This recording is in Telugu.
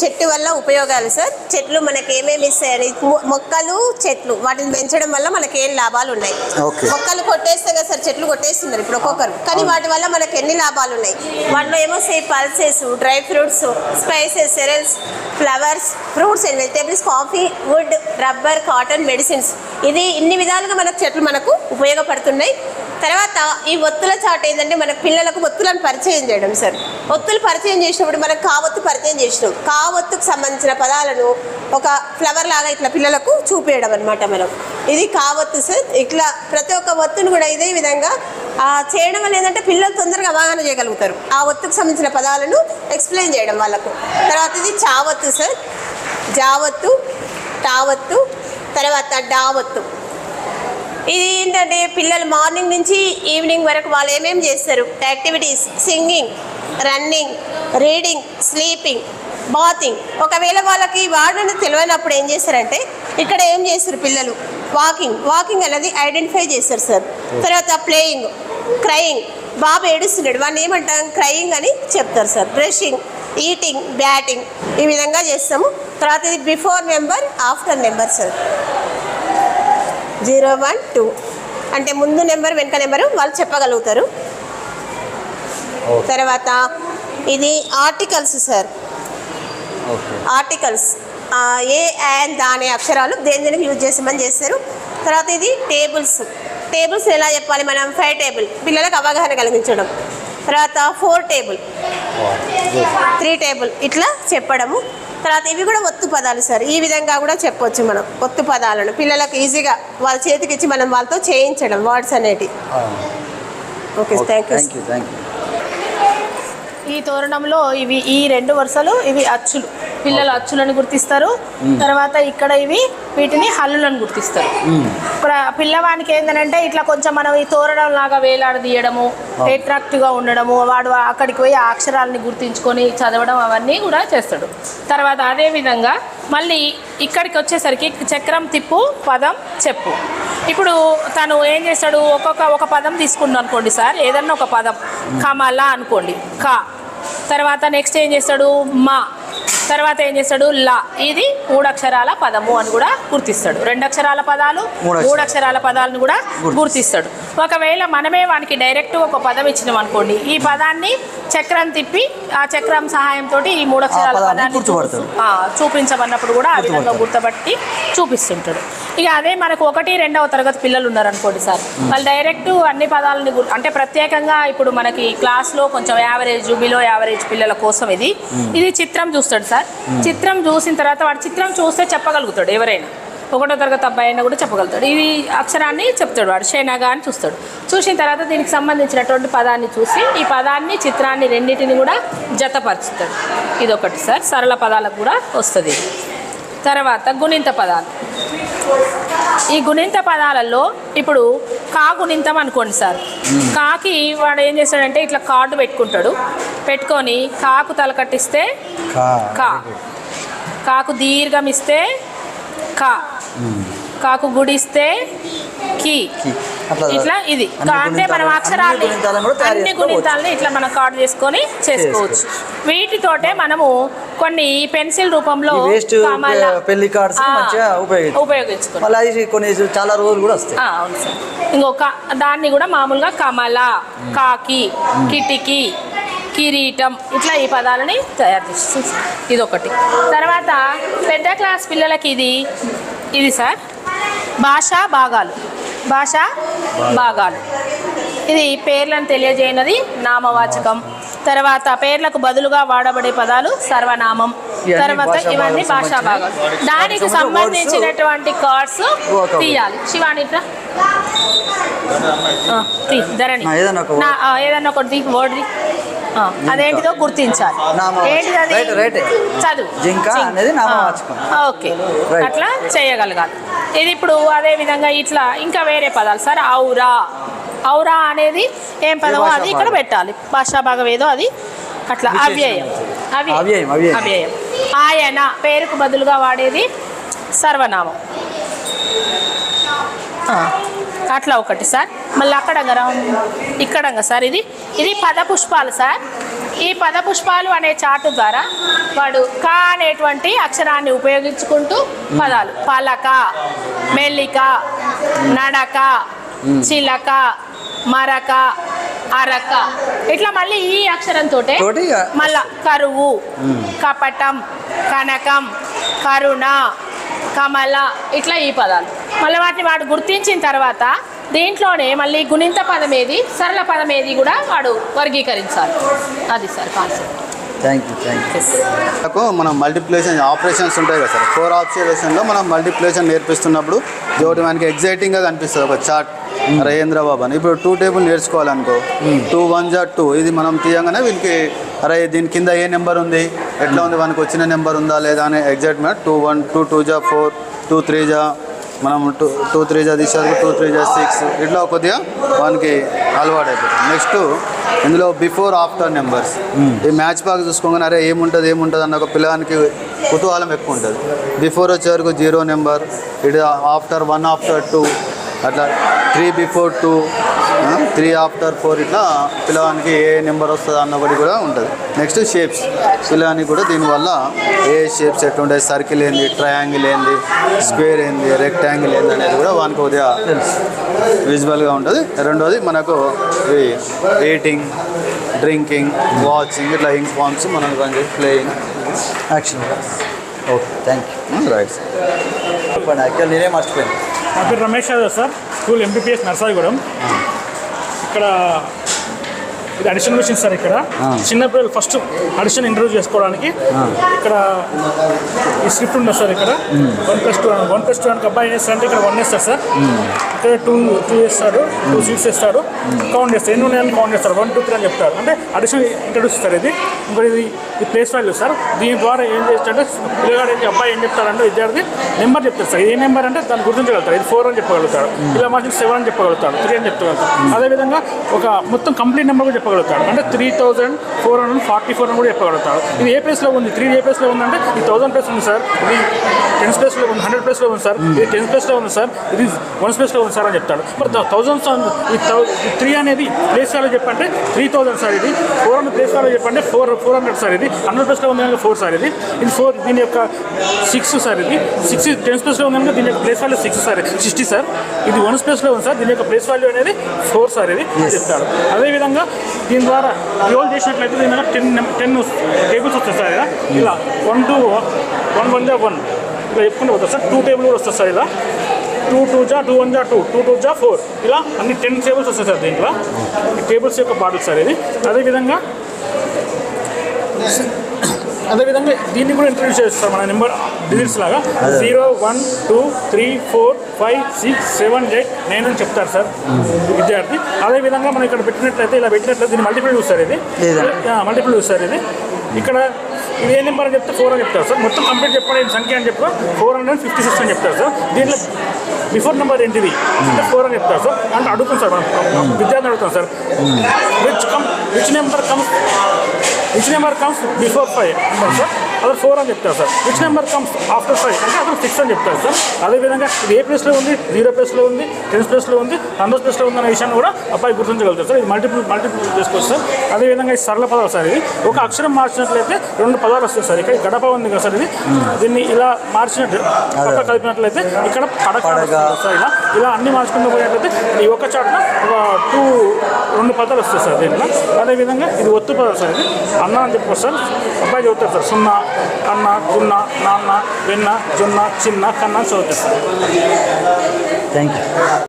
చెట్టు వల్ల ఉపయోగాలు సార్. చెట్లు మనకి ఏమేమి ఇస్తాయని మొక్కలు చెట్లు వాటిని పెంచడం వల్ల మనకి ఏం లాభాలు ఉన్నాయి. మొక్కలు కొట్టేస్తే కదా సార్ చెట్లు కొట్టేస్తున్నారు ఇప్పుడు ఒక్కొక్కరు. కానీ వాటి వల్ల మనకి ఎన్ని లాభాలు ఉన్నాయి వాటిలో ఏమొస్తాయి pulses dry fruits spices cereals flowers fruits and vegetables coffee wood rubber cotton medicines. ఇది ఇన్ని విధాలుగా మనకు చెట్లు మనకు ఉపయోగపడుతున్నాయి. తర్వాత ఈ ఒత్తుల చాట్ ఏంటంటే మన పిల్లలకు ఒత్తులను పరిచయం చేయడం సార్. ఒత్తులు పరిచయం చేసినప్పుడు మనకు కావత్తు పరిచయం చేసినాం. కావత్తుకు సంబంధించిన పదాలను ఒక ఫ్లవర్ లాగా ఇట్లా పిల్లలకు చూపించడం అనమాట మనం. ఇది కావత్తు సార్. ఇట్లా ప్రతి ఒక్క ఒత్తును కూడా ఇదే విధంగా చేయడం వల్ల ఏంటంటే పిల్లలు తొందరగా అవగాహన చేయగలుగుతారు. ఆ ఒత్తుకు సంబంధించిన పదాలను ఎక్స్ప్లెయిన్ చేయడం వాళ్ళకు. తర్వాత ఇది చావత్తు సార్. జావత్తు టావత్తు తర్వాత డావత్తు. ఇది ఏంటంటే పిల్లలు మార్నింగ్ నుంచి ఈవినింగ్ వరకు వాళ్ళు ఏమేమి చేస్తారు? Activities singing running reading sleeping bathing. ఒకవేళ వాళ్ళకి వాడని తెలియనప్పుడు ఏం చేస్తారంటే ఇక్కడ ఏం చేస్తారు పిల్లలు? వాకింగ్. వాకింగ్ అనేది ఐడెంటిఫై చేస్తారు సార్. తర్వాత ప్లేయింగ్ క్రయింగ్. బాబు ఏడుస్తున్నాడు. వాడిని ఏమంటాం? క్రయింగ్ అని చెప్తారు సార్. బ్రషింగ్ ఈటింగ్ బ్యాటింగ్ ఈ విధంగా చేస్తాము. తర్వాత ఇది before number after number sir. Zero one two. అంటే ముందు నెంబర్ వెనక నెంబరు వాళ్ళు చెప్పగలుగుతారు. తర్వాత ఇది articles sir. Articles. A and దాని అక్షరాలు దేని దేనికి యూజ్ చేసామని చేస్తారు. తర్వాత ఇది టేబుల్స్. టేబుల్స్ ఎలా చెప్పాలి మనం? Five table. పిల్లలకు అవగాహన కలిగించడం. తర్వాత ఫోర్ టేబుల్. Three table. ఇట్లా చెప్పడము. తర్వాత ఇవి కూడా ఒత్తు పదాలు సార్. ఈ విధంగా కూడా చెప్పొచ్చు మనం. ఒత్తు పదాలను. పిల్లలకు ఈజీగా వాళ్ళ చేతికి ఇచ్చి మనం వాళ్ళతో చేయించడం వర్డ్స్ అనేటి. Okay thank you thank you thank you ఈ తోరణంలో ఇవి ఈ రెండు వరుసలు ఇవి అచ్చులు. పిల్లలు అచ్చులను గుర్తిస్తారు. తర్వాత ఇక్కడ ఇవి వీటిని హల్లులను గుర్తిస్తారు. పిల్లవానికి ఏంటంటే ఇట్లా కొంచెం మనం ఈ తోరణం లాగా వేలాడదీయడము అట్రాక్టివ్గా ఉండడము వాడు అక్కడికి పోయి ఆ అక్షరాలని గుర్తించుకొని చదవడం అవన్నీ కూడా చేస్తాడు. తర్వాత అదే విధంగా మళ్ళీ ఇక్కడికి వచ్చేసరికి చక్రం తిప్పు పదం చెప్పు. ఇప్పుడు తను ఏం చేస్తాడు? ఒక్కొక్క ఒక పదం తీసుకున్నాడు అనుకోండి సార్. ఏదన్నా ఒక పదం. కమల అనుకోండి. కా. తర్వాత నెక్స్ట్ ఏం చేస్తాడు? మా. తర్వాత ఏం చేస్తాడు? లా. ఇది మూడు అక్షరాల పదము అని కూడా గుర్తిస్తాడు. రెండు అక్షరాల పదాలు. మూడు అక్షరాల పదాలను కూడా గుర్తిస్తాడు. ఒకవేళ మనమే వానికి డైరెక్ట్ ఒక పదం ఇచ్చినాం అనుకోండి ఈ పదాన్ని చక్రం తిప్పి ఆ చక్రం సహాయంతో ఈ మూడు అక్షరాల పదాన్ని చూపించమన్నప్పుడు కూడా ఆ విధంగా గుర్తుపట్టి చూపిస్తుంటాడు ఇక అదే మనకు ఒకటి రెండవ తరగతి పిల్లలు ఉన్నారు అనుకోండి సార్ వాళ్ళు డైరెక్ట్ అన్ని పదాలని అంటే ప్రత్యేకంగా ఇప్పుడు మనకి క్లాస్లో కొంచెం యావరేజ్ బిలో యావరేజ్ పిల్లల కోసం ఇది. ఇది చిత్రం చూస్తాడు సార్. చిత్రం చూసిన తర్వాత వాడు చిత్రం చూస్తే చెప్పగలుగుతాడు ఎవరైనా. ఒకటో తరగతి అబ్బాయి అయినా కూడా చెప్పగలుగుతాడు. ఇది అక్షరాన్ని చెప్తాడు వాడు షేనాగా అని చూస్తాడు. చూసిన తర్వాత దీనికి సంబంధించినటువంటి పదాన్ని చూసి ఈ పదాన్ని చిత్రాన్ని రెండింటిని కూడా జతపరుచుతాడు ఇది ఒకటి సార్ సరళ పదాలకు కూడా వస్తుంది. తర్వాత గుణింత పదాలు. ఈ గుణింత పదాలలో ఇప్పుడు కా గుణింతం అనుకోండి సార్. కాకి వాడు ఏం చేస్తాడంటే ఇట్లా కార్డు పెట్టుకుంటాడు. పెట్టుకొని కాకు తల కట్టిస్తే కా. కా. కాకు దీర్ఘం ఇస్తే కా. కాకు గుడిస్తే కి. ఇట్లా ఇది. అంటే మనం అక్షరాన్ని అన్ని గుణింతాలను ఇట్లా మనం కార్డు చేసుకొని చేసుకోవచ్చు. వీటితోటే మనము కొన్ని పెన్సిల్ రూపంలో పెళ్ళి కార్డ్స్ ఆ, మంచిగా ఉపయోగించు ఉపయోగించుకోవాలి మళ్ళీ అది కొన్ని చాలా రోజులు కూడా వస్తాయి. ఆ, అవును సార్. ఇంకొక దాన్ని కూడా మామూలుగా కమల కాకి కిటికీ కిరీటం ఇట్లా ఈ పదాలని తయారు చేసి ఇది ఒకటి తర్వాత పెద్ద క్లాస్ పిల్లలకి ఇది ఇది సార్. భాషా భాగాలు. భాషా భాగాలు. ఇది పేర్లను తెలియజేయనది నామవాచకం. తర్వాత పేర్లకు బదులుగా వాడబడే పదాలు సర్వనామం. తర్వాత ఇవన్నీ భాషా భాగాలు. దానికి సంబంధించినటువంటి కార్డ్స్ తీయాలి. శివాని తీ, ధరణి. ఏదన్నా ఒకటి. ఆ, అదేంటిదో గుర్తించాలి. ఏంటిది. చదువు. జింక అనేది ఓకే. అట్లా చేయగలగాలి. ఇది ఇప్పుడు అదే విధంగా ఇట్లా ఇంకా వేరే పదాలు. సార్ ఔరా ఔరా అనేది ఏం పదమో? అది ఇక్కడ? పెట్టాలి. భాషా భాగం ఏదో అది. అట్లా అవ్యయం. అవ్యయం, అవ్యయం. ఆయన పేరుకు బదులుగా వాడేది సర్వనామం. అట్లా ఒకటి సార్. మళ్ళీ అక్కడ ఇక్కడ సార్ ఇది. ఇది పద పుష్పాలు సార్. ఈ పదపుష్పాలు అనే చాటు ద్వారా వాడు కా అనేటువంటి అక్షరాన్ని ఉపయోగించుకుంటూ పదాలు. పలక మెల్లిక నడక చిలక మరక అరక. ఇట్లా మళ్ళీ ఈ అక్షరంతో మళ్ళా కరువు కపటం కనకం కరుణ కమల ఇట్లా ఈ పదాలు. మళ్ళీ వాటిని వాడు గుర్తించిన తర్వాత దీంట్లోనే మళ్ళీ గుణింత పదం ఏది సరళ పదం ఏది కూడా వాడు వర్గీకరించాలి. అది sir concept thank you thank you నాకు మనం మల్టిప్లికేషన్ ఆపరేషన్స్ ఉంటాయి కదా సార్. ఫోర్ ఆపరేషన్లో మనం మల్టిప్లికేషన్ నేర్పిస్తున్నప్పుడు ఒకటి మనకి ఎగ్జైటింగ్గా కనిపిస్తుంది. ఒక చార్ట్ రయేంద్ర బాబు అని. ఇప్పుడు టూ టేబుల్ నేర్చుకోవాలనుకో. టూ వన్ జా టూ ఇది మనం తీయగానే వీనికి అరే దీని కింద ఏ నెంబర్ ఉంది? ఎట్లా ఉంది? మనకు వచ్చిన నెంబర్ ఉందా లేదా అనే excitement two one two two జా ఫోర్ టూ త్రీ జా మనం టూ టూ త్రీ జా తీసారు టూ త్రీ జా సిక్స్ ఇట్లా కొద్దిగా వానికి అలవాటు అయిపోతుంది నెక్స్ట్ ఇందులో బిఫోర్ ఆఫ్టర్ నెంబర్స్ ఈ మ్యాచ్ బాగా చూసుకోగానే అరే ఏముంటుంది ఏముంటుంది అన్న ఒక పిల్లగానికి కుతూహలం ఎక్కువ ఉంటుంది. బిఫోర్ వచ్చే వరకు జీరో నెంబర్ ఇటు ఆఫ్టర్ వన్ ఆఫ్టర్ టూ అట్లా three before two three after four ఇట్లా పిల్లవానికి ఏ నెంబర్ వస్తుంది అన్నబడి కూడా ఉంటుంది. నెక్స్ట్ షేప్స్ పిల్లవానికి కూడా దీనివల్ల ఏ షేప్స్ ఎట్లా ఉంటాయి సర్కిల్ ఏంది? ట్రయాంగిల్ ఏంది? స్క్వేర్ ఏంది? రెక్టాంగిల్ ఏంది అనేది కూడా వానికి కొద్దిగా విజువల్గా ఉంటుంది. రెండోది మనకు ఎయిటింగ్ డ్రింకింగ్ వాచింగ్ ఇట్లా ఇంక్ ఫార్మ్స్ మనం playing action okay thank you right చెప్పండి యాక్చువల్ నేనే మర్చిపోయాను నా పేరు Ramesh Yadav sir. School MPPS Narsaigudem. ఇక్కడ ఇది అడిషన్ మిషన్ సార్ ఇక్కడ. చిన్న పిల్లలు ఫస్ట్ అడిషన్ ఇంట్రొడ్యూస్ చేసుకోవడానికి ఇక్కడ ఈ స్క్రిప్ట్ ఉంటుంది సార్ ఇక్కడ? One plus two one plus two అని అబ్బాయి ఏం చేస్తారంటే ఇక్కడ వన్ వేస్తారు సార్. ఇక్కడ టూ టూ వేస్తాడు టూ సీట్స్ వేస్తాడు కౌంట్ చేస్తారు ఎన్ని ఉన్నాయని కౌంట్ చేస్తారు వన్ టూ త్రీ అని చెప్తారు అంటే అడిషన్ ఇంట్రొడ్యూస్ చేస్తారు ఇది. ఇంకోటి ఇది ఈ ప్లేస్ వాల్యూ సార్. దీని ద్వారా ఏం చేస్తాడంటే పిల్లగాడు ఏంటి అబ్బాయి ఏం చెప్తాడంటే విద్యార్థి నెంబర్ చెప్తారు సార్. ఏ నెంబర్ అంటే దాన్ని గుర్తించగలుగుతారు ఇది ఫోర్ అని చెప్పగలుగుతాడు. ఇలా మార్చి సెవెన్ అని చెప్పగలుగుతాడు. త్రీ అని చెప్పగలుగుతాడు అదేవిధంగా ఒక మొత్తం కంప్లీట్ నెంబర్ కూడా చెప్పగలుగుతాడు. అంటే three thousand four hundred forty four అని కూడా చెప్పగలుగుతాడు. ఇది ఏ ప్లేస్లో ఉంది? త్రీ ఏ ప్లేస్లో ఉందంటే ఈ థౌసండ్ ప్లేస్ ఉంది సార్ ఇది టెన్ ప్లేస్లో ఉంది హండ్రెడ్ ప్లేస్లో ఉంది సార్ ఇది టెన్ ప్లేస్లో ఉంది సార్ ఇది వన్ ప్లేస్లో ఉంది సార్ అని చెప్తాడు. మరి థౌసండ్ ఈ త్రీ అనేది ప్లేస్ వాల్యూ చెప్పంటే త్రీ థౌసండ్ సార్ ఇది. ఫోర్ హండ్రెడ్ ప్లేస్ వాల్యూ చెప్పంటే ఫోర్ ఫోర్ హండ్రెడ్ సార్ ఇది. హండ్రెడ్ ప్లేస్లో ఉంది కనుక ఫోర్ సార్ ఇది. ఇది ఫోర్ దీని యొక్క సిక్స్ సార్ ఇది. సిక్స్ టెన్ ప్లేస్లో ఉంది కనుక దీని యొక్క place value six sir sixty sir ఇది వన్ ప్లేస్లో ఉంది సార్ దీని యొక్క ప్లేస్ వాల్యూ అనేది ఫోర్ సార్ ఇది చెప్తాడు. అదేవిధంగా దీని ద్వారా రోల్ చేసినట్లయితే దీని మీద టెన్ టెన్ టేబుల్స్ వస్తాయి సార్ ఇలా. ఇలా వన్ టూ వన్ వన్ జా వన్ ఇలా చెప్పుకుంటే పోతుంది సార్. టూ టేబుల్ కూడా వస్తుంది సార్ ఇలా. టూ టూ జా టూ వన్ జా టూ టూ టూ జా ఫోర్ ఇలా అన్ని టెన్ టేబుల్స్ వస్తాయి సార్ దీంట్లో. టేబుల్స్ యొక్క బాటిల్ సార్ ఇది. అదేవిధంగా అదేవిధంగా దీన్ని కూడా ఇంట్రడ్యూస్ చేస్తాం. మన నెంబర్ డిజిట్స్ లాగా. Zero one two three four five six seven eight nine అని చెప్తారు సార్ విద్యార్థి. అదేవిధంగా మనం ఇక్కడ పెట్టినట్లయితే ఇలా పెట్టినట్లయితే దీన్ని మల్టిపుల్ చూస్తారు ఇది. మల్టిపుల్ చూస్తారు ఇది. ఇక్కడ ఇది ఏ నెంబర్ అని చెప్తే ఫోర్ అని చెప్తారు సార్. మొత్తం కంప్లీట్ చెప్పండి సంఖ్య అని చెప్పి ఫోర్ హండ్రెడ్ ఫిఫ్టీ సిక్స్ అని చెప్తారు సార్. దీంట్లో బిఫోర్ నెంబర్ ఏంటిది? అంటే ఫోర్ అని చెప్తారు సార్. అంటే అడుగుతాం సార్ మనం. విద్యార్థి అడుగుతాం sir. Which come which number comes which number comes before five అంటారు సార్ అదే ఫోర్ అని చెప్తారు sir which number comes after five అంటే అతను సిక్స్ అని చెప్తారు సార్ అదేవిధంగా ఇది ఏ ప్లేస్లో ఉంది? జీరో ప్లేస్లో ఉంది టెన్త్ ప్లేస్లో ఉంది హండ్రెడ్ ప్లేస్లో ఉంది అనే విషయాన్ని కూడా అబ్బాయి గుర్తించగలుగుతారు సార్ ఇది మల్టిపుల్ మల్టిపుల్ చేసుకోవచ్చు సార్ అదేవిధంగా ఈ సరళ పదాలు సార్ ఇది ఒక అక్షరం మార్చినట్లయితే రెండు పదాలు వస్తాయి సార్ ఇక్కడ గడప ఉంది కదా సార్ ఇది. దీన్ని ఇలా మార్చినట్టు కలిపినట్లయితే ఇక్కడ పడక సార్ ఇలా. ఇలా అన్ని మార్చుకుంటూ పోయినట్లయితే ఈ ఒక్క చాటున ఒక టూ రెండు పదాలు వస్తాయి సార్ దీంట్లో. అదేవిధంగా ఇది ఒత్తు పదాలు సార్ ఇది. అన్న అని చెప్పొచ్చు సార్. అబ్బాయి చదువుతారు సార్. సున్నా అన్న గున్న నాన్న వెన్న జొన్న చిన్న కన్న చదువుతారు సార్. Thank you